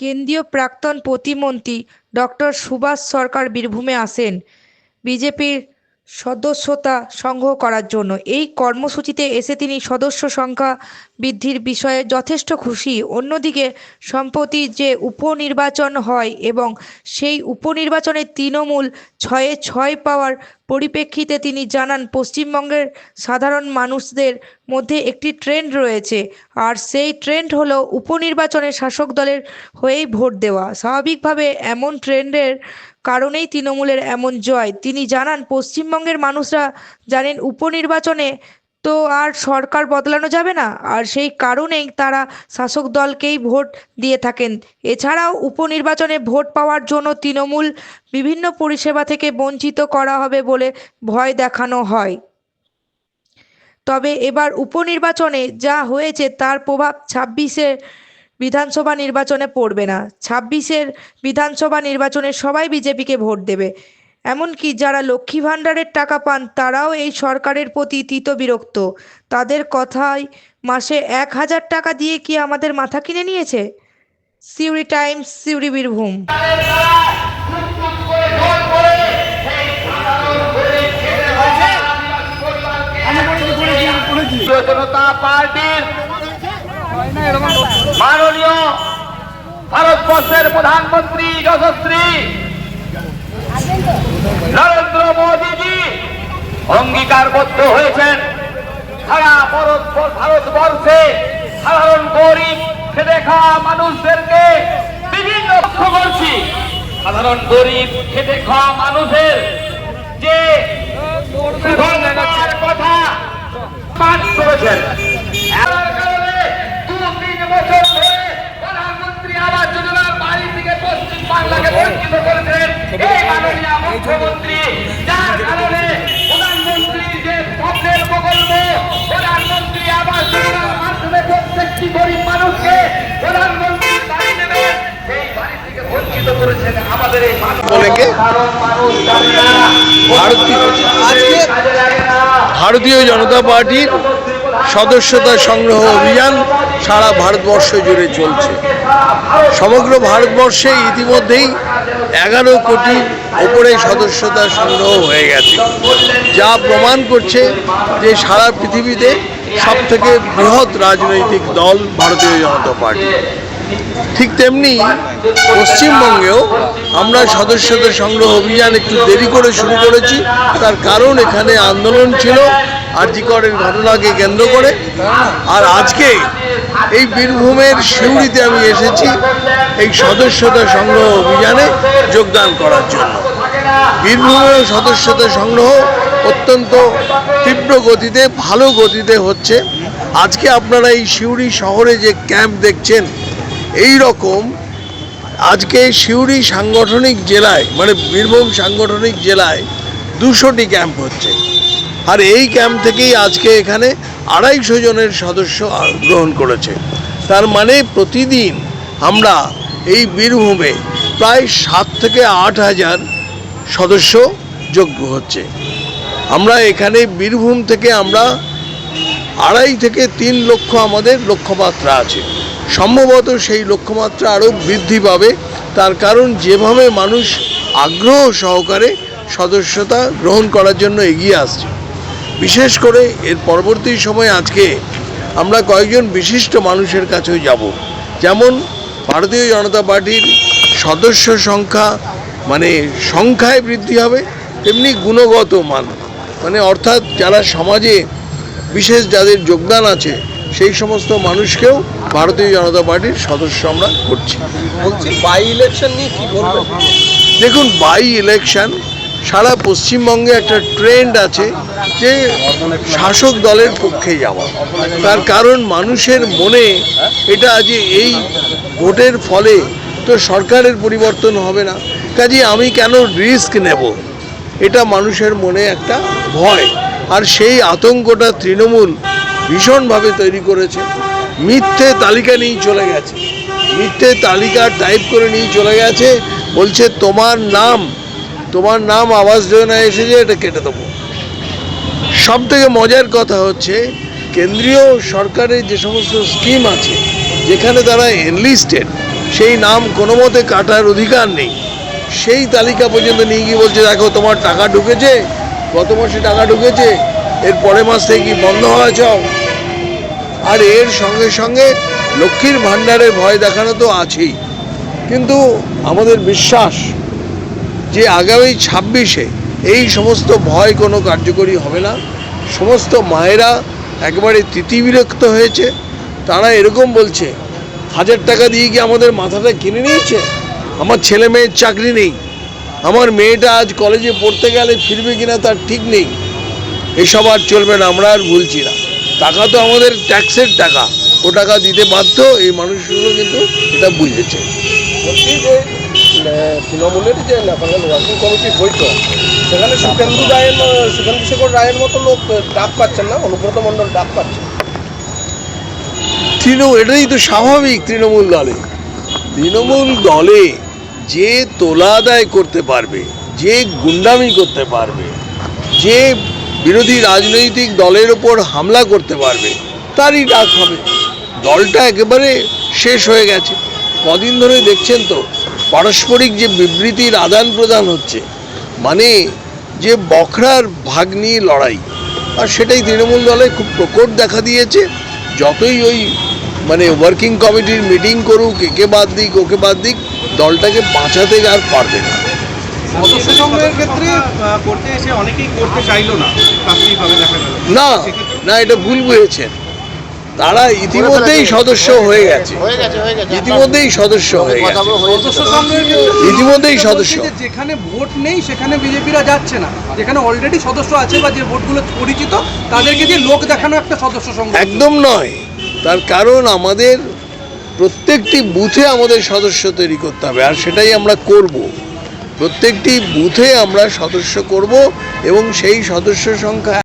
কেন্দ্রীয় প্রাক্তন প্রতিমন্ত্রী ডক্টর সুভাষ সরকার বীরভূমে আসেন। বিজেপির সদস্যতা সংগ্রহ করার জন্য। এই কর্মসূচিতে এসে তিনি সদস্য সংখ্যা বৃদ্ধির বিষয়ে যথেষ্ট খুশি। অন্যদিকে সম্প্রতি যে উপনির্বাচন হয় এবং সেই উপনির্বাচনে তৃণমূল ছয়ে ছয় পাওয়ার পরিপ্রেক্ষিতে তিনি জানান, পশ্চিমবঙ্গের সাধারণ মানুষদের মধ্যে একটি ট্রেন্ড রয়েছে আর সেই ট্রেন্ড হলো উপনির্বাচনে শাসক দলের হয়েই ভোট দেওয়া। স্বাভাবিকভাবে এমন ট্রেন্ডের কারণেই তৃণমূলের এমন জয়। তিনি জানান, পশ্চিমবঙ্গের মানুষরা জানেন উপনির্বাচনে তো আর সরকার বদলানো যাবে না, আর সেই কারণেই তারা শাসক দলকেই ভোট দিয়ে থাকেন। এছাড়াও উপনির্বাচনে ভোট পাওয়ার জন্য তৃণমূল বিভিন্ন পরিষেবা থেকে বঞ্চিত করা হবে বলে ভয় দেখানো হয়। তবে এবার উপনির্বাচনে যা হয়েছে তার প্রভাব ছাব্বিশের বিধানসভা নির্বাচনে পড়বে না। ছাব্বিশের বিধানসভা নির্বাচনে সবাই বিজেপিকে ভোট দেবে। এমনকি যারা লক্ষ্মী ভাণ্ডারের টাকা পান তারাও এই সরকারের প্রতি তিত বিরক্ত। তাদের কথায় মাসে এক হাজার টাকা দিয়ে কি আমাদের মাথা কিনে নিয়েছে? সিউড়ি টাইমস সিউড়ি বীরভূম। জনতা পার্টির ভারতবর্ষের প্রধানমন্ত্রী যশস্বী। নরেন্দ্র মোদীজি অঙ্গীকারবদ্ধ হয়েছেন। সারা ভারত ভারতবর্ষে সাধারণ গরিব খেটে খাওয়া মানুষদেরকে বিভিন্ন লক্ষ্য করছি। সাধারণ গরিব খেটে খাওয়া মানুষের যে কথা করেছেন এর কারণে দু তিন বছর ধরে প্রধানমন্ত্রী আবাস যোজনার বাড়ি থেকে পশ্চিম বাংলাকে বঞ্চিত করেছেন এই মাননীয় মুখ্যমন্ত্রী যার কারণে প্রধানমন্ত্রীর যে স্বপ্নের প্রকল্প প্রধানমন্ত্রী আবাস যোজনার মাধ্যমে প্রত্যেকটি গরিব মানুষকে প্রধানমন্ত্রী বাড়ি দেবেন সেই বাড়ি থেকে বঞ্চিত করেছেন আমাদের এই মানুষ। অনেকে সাধারণ মানুষ জানে না ভারতীয় আজকে কাজে লাগে না। ভারতীয় জনতা পার্টির সদস্যতা সংগ্রহ অভিযান সারা ভারতবর্ষ জুড়ে চলছে। সমগ্র ভারতবর্ষে ইতিমধ্যেই এগারো কোটি ওপরে সদস্যতা সংগ্রহ হয়ে গেছে। যা প্রমাণ করছে যে সারা পৃথিবীতে সব থেকে বৃহৎ রাজনৈতিক দল ভারতীয় জনতা পার্টি। ঠিক তেমনি পশ্চিমবঙ্গেও আমরা সদস্যতা সংগ্রহ অভিযান একটু দেরি করে শুরু করেছি। তার কারণ এখানে আন্দোলন ছিল আরজিকরের ঘটনাকে কেন্দ্র করে। আর আজকে এই বীরভূমের সিউড়িতে আমি এসেছি এই সদস্যতা সংগ্রহ অভিযানে যোগদান করার জন্য। বীরভূমের সদস্যতা সংগ্রহ অত্যন্ত তীব্র গতিতে, ভালো গতিতে হচ্ছে। আজকে আপনারা এই সিউড়ি শহরে যে ক্যাম্প দেখছেন, এই রকম আজকে সিউড়ি সাংগঠনিক জেলায় মানে বীরভূম সাংগঠনিক জেলায় দুশোটি ক্যাম্প হচ্ছে। আর এই ক্যাম্প থেকেই আজকে এখানে আড়াইশো জনের সদস্য গ্রহণ করেছে। তার মানে প্রতিদিন আমরা এই বীরভূমে প্রায় সাত থেকে আট হাজার সদস্য যোগ্য হচ্ছে। আমরা এখানে বীরভূম থেকে আমরা আড়াই থেকে তিন লক্ষ আমাদের লক্ষ্যমাত্রা আছে। সম্ভবত সেই লক্ষ্যমাত্রা আরও বৃদ্ধি পাবে। তার কারণ যেভাবে মানুষ আগ্রহ সহকারে সদস্যতা গ্রহণ করার জন্য এগিয়ে আসছে। বিশেষ করে এর পরবর্তী সময় আজকে আমরা কয়েকজন বিশিষ্ট মানুষের কাছেও যাব। যেমন ভারতীয় জনতা পার্টির সদস্য সংখ্যা মানে সংখ্যায় বৃদ্ধি হবে তেমনি গুণগত মান। মানে অর্থাৎ যারা সমাজে বিশেষ যাদের যোগদান আছে সেই সমস্ত মানুষকেও ভারতীয় জনতা পার্টির সদস্য আমরা করছি। বলছি বাই ইলেকশন নিয়ে কি বলবেন? দেখুন বাই ইলেকশন সারা পশ্চিমবঙ্গে একটা ট্রেন্ড আছে যে শাসক দলের পক্ষে যাওয়া। তার কারণ মানুষের মনে এটা যে এই ভোটের ফলে তো সরকারের পরিবর্তন হবে না। কাজে আমি কেন রিস্ক নেব? এটা মানুষের মনে একটা ভয়। আর সেই আতঙ্কটা তৃণমূল ভীষণভাবে তৈরি করেছে। মিথ্যে তালিকা নিয়েই চলে গেছে। মিথ্যে তালিকা টাইপ করে নিয়ে চলে গেছে। বলছে, তোমার নাম তোমার নাম আবাস যোজনায় এসেছে এটা কেটে দেবো। সব থেকে মজার কথা হচ্ছে, কেন্দ্রীয় সরকারের যে সমস্ত স্কিম আছে, যেখানে তারা এনলিস্টেড সেই নাম কোনো মতে কাটার অধিকার নেই। সেই তালিকা পর্যন্ত নিয়ে গিয়ে বলছে, দেখো, তোমার টাকা ঢুকেছে গত মাসে টাকা ঢুকেছে, এর পরের মাস থেকে কি বন্ধ হওয়া চাও আর এর সঙ্গে সঙ্গে লক্ষ্মীর ভাণ্ডারের ভয় দেখানো তো আছেই। কিন্তু আমাদের বিশ্বাস যে আগামী ছাব্বিশে এই সমস্ত ভয় কোনো কার্যকরী হবে না। সমস্ত মায়েরা একবারে তিতিবিরক্ত হয়েছে। তারা এরকম বলছে, হাজার টাকা দিয়ে কি আমাদের মাথাটা কিনে নিয়েছে? আমার ছেলে মেয়ের চাকরি নেই। আমার মেয়েটা আজ কলেজে পড়তে গেলে ফিরবে কিনা তার ঠিক নেই। এসব আর চলবে না, আমরা আর ভুলছি না। টাকা তো আমাদের ট্যাক্সের টাকা। ও টাকা দিতে বাধ্য, এই মানুষগুলো কিন্তু এটা বুঝেছে। তৃণমূলের যে ন্যাশনাল ওয়ার্কিং কমিটির বৈঠক, সেখানে সুখেন্দু রায়ের, সুখেন্দু শেখর রায়ের মতো লোক ডাক পাচ্ছেন না, অনুব্রত মণ্ডল ডাক পাচ্ছেন তৃণমূল, এটাই তো স্বাভাবিক তৃণমূল দলে। তৃণমূল দলে যে তোলা আদায় করতে পারবে, যে গুন্ডামি করতে পারবে, যে বিরোধী রাজনৈতিক দলের ওপর হামলা করতে পারবে, তারই ডাক হবে। দলটা একেবারে শেষ হয়ে গেছে। কদিন ধরে দেখছেন তো পারস্পরিক যে বিবৃতির আদান প্রদান হচ্ছে মানে যে বখরার ভাগ নিয়ে লড়াই আর সেটাই তৃণমূল দলে খুব প্রকট দেখা দিয়েছে। যতই ওই মানে ওয়ার্কিং কমিটির মিটিং করুক একে বাদ দিক ওকে বাদ দিক দলটাকে বাঁচাতে আর পারবে না। না না এটা ভুল বুঝেছেন। তারা ইতিমধ্যেই সদস্য হয়ে গেছে। ইতিমধ্যেই সদস্য হয়ে গেছে। ইতিমধ্যেই সদস্য যেখানে ভোট নেই সেখানে বিজেপিরা যাচ্ছে না। যেখানে অলরেডি সদস্য আছে বা যে ভোটগুলো পরিচিত তাদেরকে দিয়ে লোক দেখানো একটা সদস্য সংগ্রহ একদম নয়। তার কারণ আমাদের প্রত্যেকটি বুথে আমাদের সদস্য তৈরি করতে হবে আর সেটাই আমরা করব। প্রত্যেকটি বুথে আমরা সদস্য করব এবং সেই সদস্য সংখ্যা